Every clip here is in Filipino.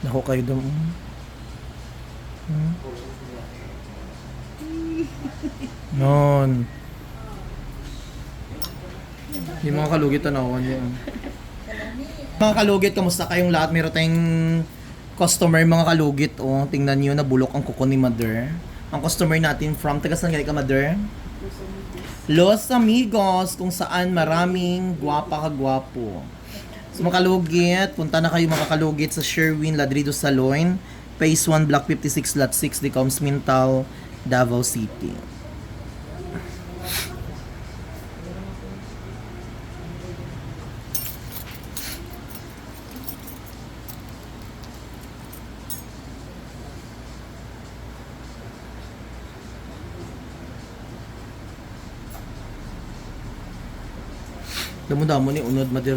Nako kayo doon. Hmm? Non. Yung mga kalugit tanawan niyo. Mga kalugit, kamusta kayong lahat? Meron tayong customer mga kalugit. Oh, tingnan niyo na bulok ang kuko ni Mother. Ang customer natin from taga saan ka Mother? Los Amigos, kung saan maraming gwapa kagwapo. So mga kalugit, punta na kayo mga kalugit sa Sherwin Ladrido Saloon, Phase 1, Block 56, Lot 6, Decoms Mintal, Davao City. Damo-damo ni unod madir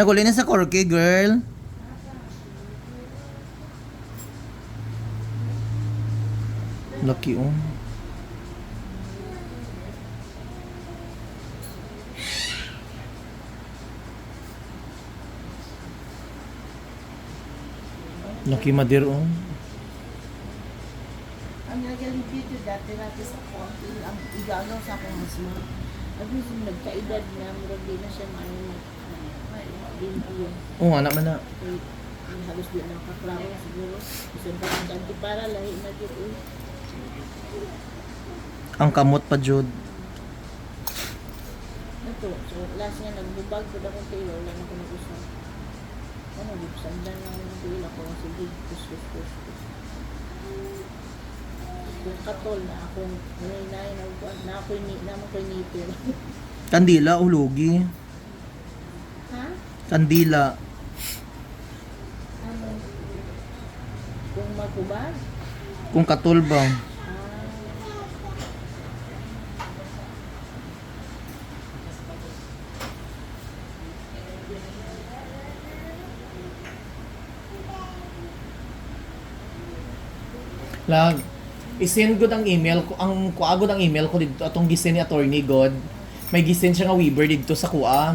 Naguli na sa Corky, girl. Lucky oh. Lucky madir oh. Ang nagaling dito dati natin sa konti, ang igano sa akong masma. At least nagkaedad na, murag di na siya din yun. Oo, anak man na. Ang halos di na kaklaro siguro. Kasi parang ganti para lahi na dito. eh. Ang kamot pa, Jud. Ito, so last niya nagbubag ko na kung tayo, wala na ko nag-usa. Ano, sandan lang ng tayo ako, sige, kus, kus, kus, kus. Yung katol na akong nanay na na ako'y ni na ako'y nipil. Kandila, ulugi. Kandila. Ano? Kung magubad? Kung katol ba? Ah. Lag. I-send ko ang email ko, ang kuago ang email ko dito atong gisend ni attorney God. May gisend siya nga Weaver dito sa kuha.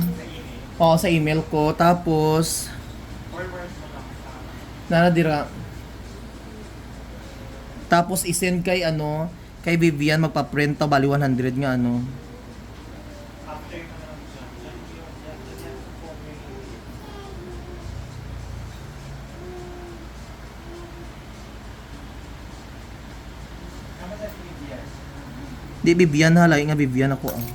Oo, sa email ko. Tapos, Nana dira. Tapos isend kay ano, kay Vivian magpa-print ta bali 100 nga ano. Di Vivian halay nga Vivian ako ah.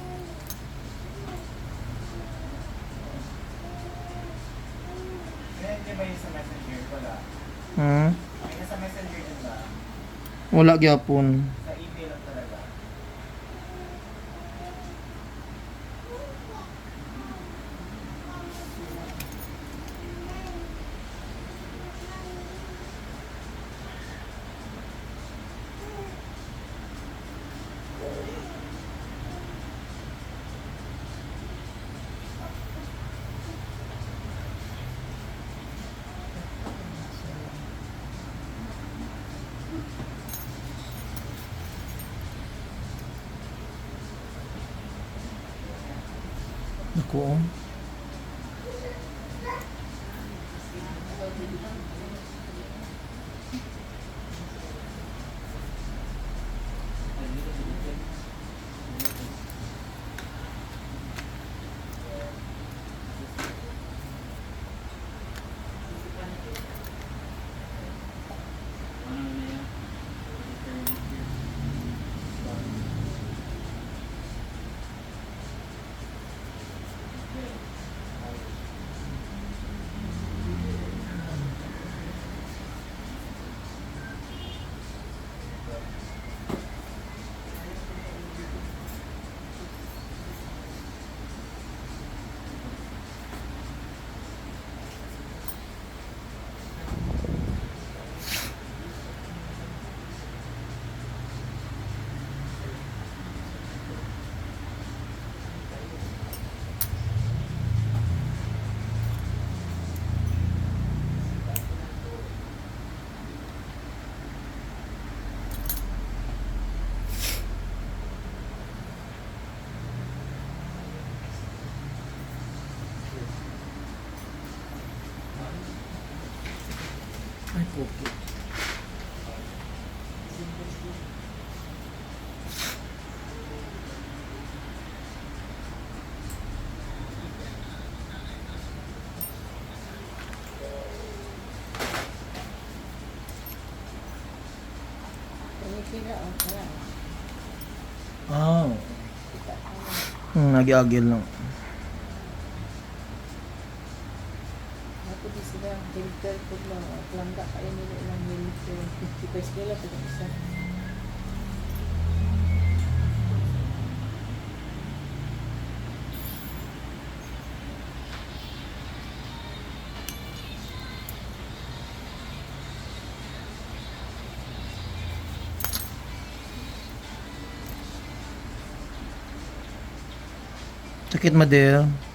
Hindi ba yung sa messenger? Wala. Hmm? Wala gyapon. Naku. Ay. Tumitira, oh. Ah. Hmm, nag-agil lang. Ako di sila, filter ko lang. Plangga kayo nila ilang milito. 50 pesos nila, pero isa. Sakit, Madel. Kuman.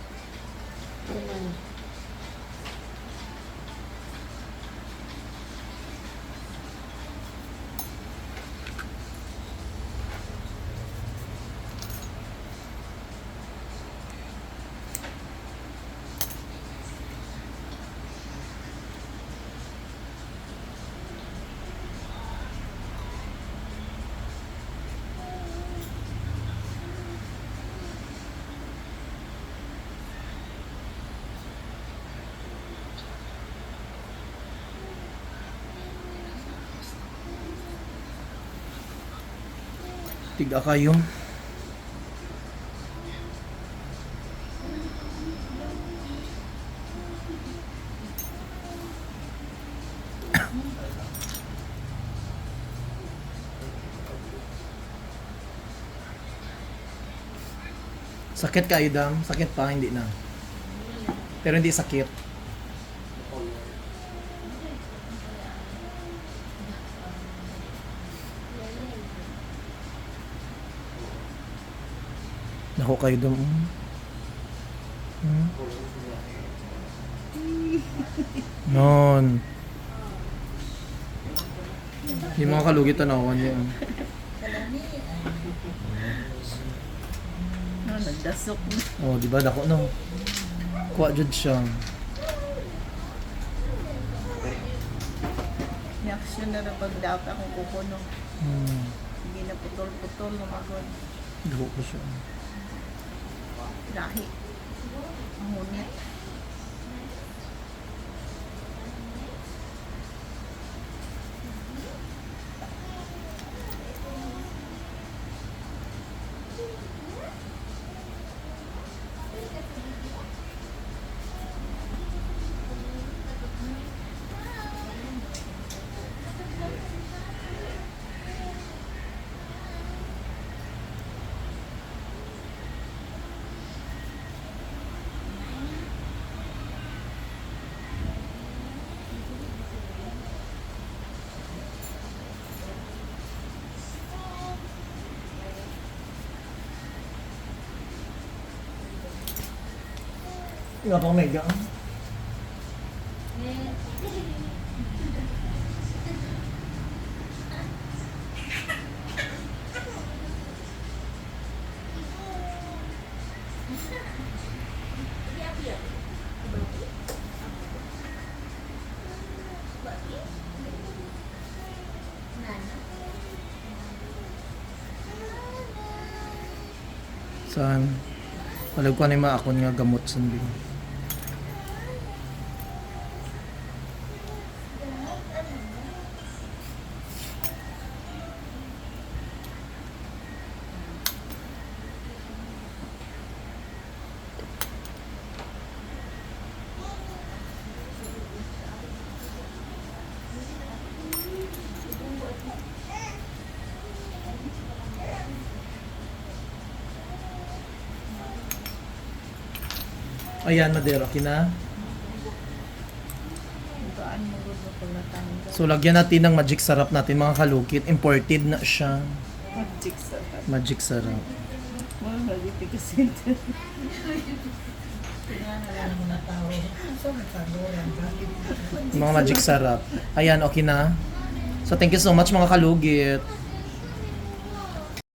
Tiga kayo. Sakit ka, Idam? Sakit pa? Hindi na. Pero hindi sakit. Nako kayo dum. Hmm? Non. Yung mga kalugit na nakuha niya. No, nagdasok na. Oh, di ba dako no? Kuha jud siya. Reaction na rin pag-doubt akong kukuno. Hmm. Hindi na putol-putol na magod. Dako ko siya. Lahi. Ang Nga pang mega. Saan? Walag ko na yung mga akon nga gamot sundin. Ayan, Madero, kina. So, lagyan natin ng magic sarap natin, mga kalukit. Imported na siya. Magic sa Magic sarap. Mga naliti ka center. Tingnan mo na tao. So, nagkagoran. Bakit? Mga magic sarap. Ayan, okay na. So, thank you so much, mga kalugit.